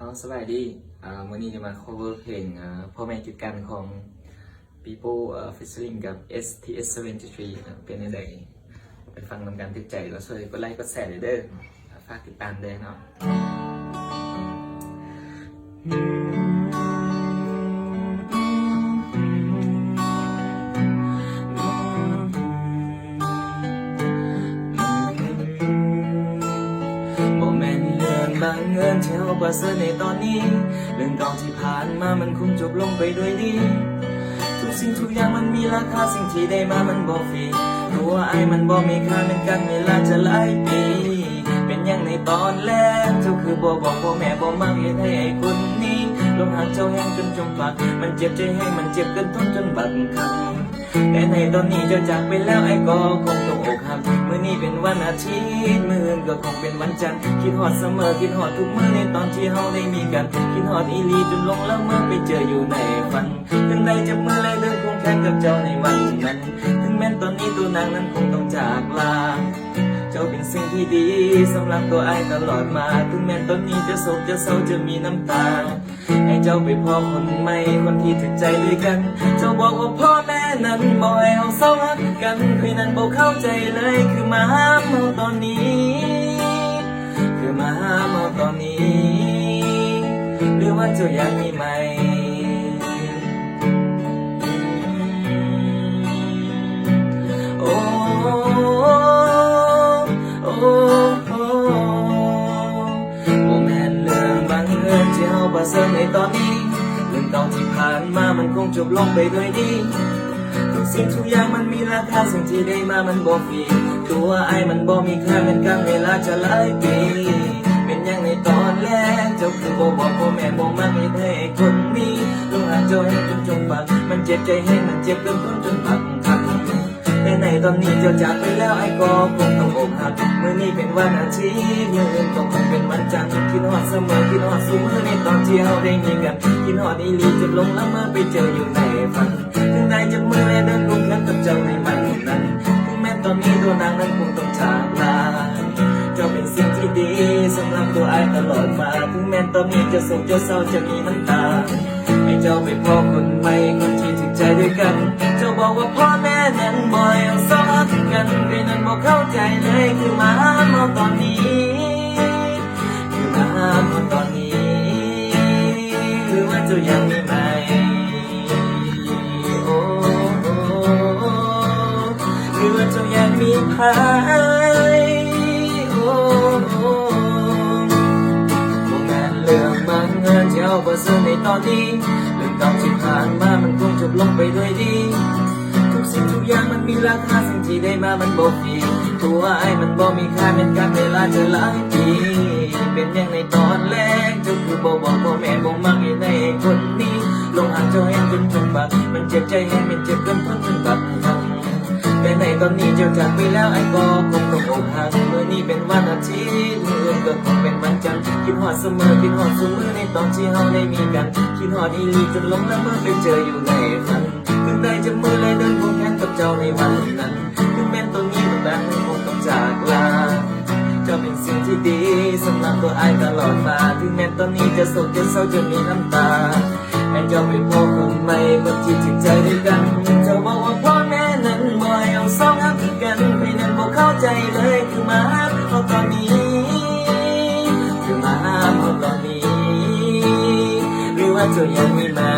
น้อสวัสดีอ่าวันนี้จะมา cover เพลงพ่อแม่จุดกันของ People featuring กับ STS 73เป็นยังไงไปฟังนำกันติดใจแล้วช่วยกดไลค์กดแชร์เลยเด้อฝากติดตามเด้อเนาะ ต์เรื่องบังเอิญที่เราประเสริฐในตอนนี้ เรื่องเก่าที่ผ่านมามันคงจบลงไปด้วยดี ทุกสิ่งทุกอย่างมันมีราคาสิ่งที่ได้มามันบ่ฟรีตัวไอ้มันบ่มีค่าเหมือนกันเวลาจะหลายปี เป็นอย่างในตอนแรกเจ้าคือบ่บอกพ่อแม่บ่มักเห็นให้ไอ้คนนี้ ลงหาเจ้าแห้งจนจมปากมันเจ็บใจแห้งมันเจ็บเกินทนจนบัดคันแต่ในตอนนี้เจ้าจากไปแล้วไอ้ก็คงต้องอกหักมื้อนี้เป็นวันอาทิตย์มื่นก็คงเป็นวันจันทร์คิดฮอดเสมอคิดฮอดทุกมื้อในตอนที่เฮาได้มีกันคิดฮอดอีลีจนลงแล้วเมื่อไปเจออยู่ในฝันถึงได้จับมือและเดินคงแข่งกับเจ้าในวันนั้นถึงแม้ตอนนี้ตัวนางนั้นคง ที่ดีสำหรับตัวไอ้ตลอดมา ถึงแม้ตอนนี้จะโศกจะเศร้าจะมีน้ำตา ให้เจ้าไปพ่อคนใหม่คนที่ถึกใจด้วยกัน เจ้าบอกว่าพ่อแม่นั้นบ่ให้เอาเศร้ารักกันพี่นั้นบ่เข้าใจเลยคือมาหาเมาตอนนี้ คือมาหาเมาตอนนี้ หรือว่าเจ้าอยังมีไหม อิญที่เฮาเสริฐในตอนนี้เรื่องเก่าที่ผ่านมามันคงจบลงไปด้วยดีทุกสิ่งทุกอย่างมันมีราคาสิ่งที่ได้มามันบ่ฟรีตัวไอ้มันบ่มีค่าเหมือนกันเวลาจะหลายปีเป็นอย่างในตอนแรกเจ้าคือบ่บอกพ่อแม่บ่มักให้ให้คนนี้ลงหาเจ้าให้จนจมปากมันเจ็บใจให้มันเจ็บเกินทนจนพักทันแต่ในตอนนี้เจ้าจากไปแล้วไอ้ก็คง เป็นวันอาทิตย์มื้ออื่นก็คงเป็นวันจันทร์คิดฮอดเสมอคิดฮอดซุมื้อในตอนที่เฮาได้มีกันคิดฮอดอีหลีจนลงละเมื่อไปเจออยู่ในฝันถึงได้จับมือและเดินร่วมกันกับเจ้าในวันนั้นถึงแม้ตอนนี้ตัวนางนั้นคงต้องจากลาเจ้าเป็นสิ่งที่ดีสำหรับตัวไอ้ตลอดมาถึงแม้ตอนนี้จะโศกจะเศร้าจะมีน้ำตาให้เจ้าไปพบคนใหม่คนที่ถึกใจด้วยกัน เจ้าบอกว่าพ่อแม่นั้น บอกเข้าใจเลยคือมาหาเมาตอนนี้ คือมาหาเมาตอนนี้หรือว่าเจ้ายังมีไหมโอ้โหหรือว่าเจ้ายังมีใครโอ้โอ้โมแม่นเรื่องบังเอิญที่เอาประเสริฐในตอนนี้เรื่องเก่าที่ผ่านมามันคงจบลงไปด้วยดี สิ่งทุกอย่างมันมีราคาสิ่งที่ได้มามันบ่ฟรีตัวไอ้มันบ่มีค่าเหมือนกันเวลาจะหลายปีเป็นอย่างในตอนแรกเจ้าคือบ่บอกพ่อแม่บ่มักให้ในคนนี้ลงหาเจ้าให้จนจนปากมันเจ็บใจให้มันเจ็บเกินทนจนบัดทันแต่ในตอนนี้เจ้าจากไปแล้วไอ้ก็คงต้องอกหักเมื่อนี้เป็นวันอาทิตย์เมื้อก็คงเป็นวันจันทร์คิดฮอดเสมอคิดฮอดเสมอในตอนที่เฮาได้มีกันคิดฮอดอีหลีจนหลงละเมื่อไปเจออยู่ในฝัน ถึงได้จับมือและเดินควงแขนกับเจ้าในวันนั้นถึงแม้ตรงนี้ตัวนั้นคงต้องจากลาเจ้าเป็นสิ่งที่ดีสำหรับตัวไอ้ตลอดมา ถึงแม้ตอนนี้จะโศกจะเศร้าจะมีน้ำตาให้เจ้าไปพบคนใหม่คนที่จิตใจด้วยกันเจ้าบอกว่าพ่อแม่นั้นบ่อยเอาสองหักกันพี่นั้นบอกเข้าใจเลยคือมาหาเขาตอนนี้ คือมาหาเขาตอนนี้หรือว่าเจ้ายังไมีไหมห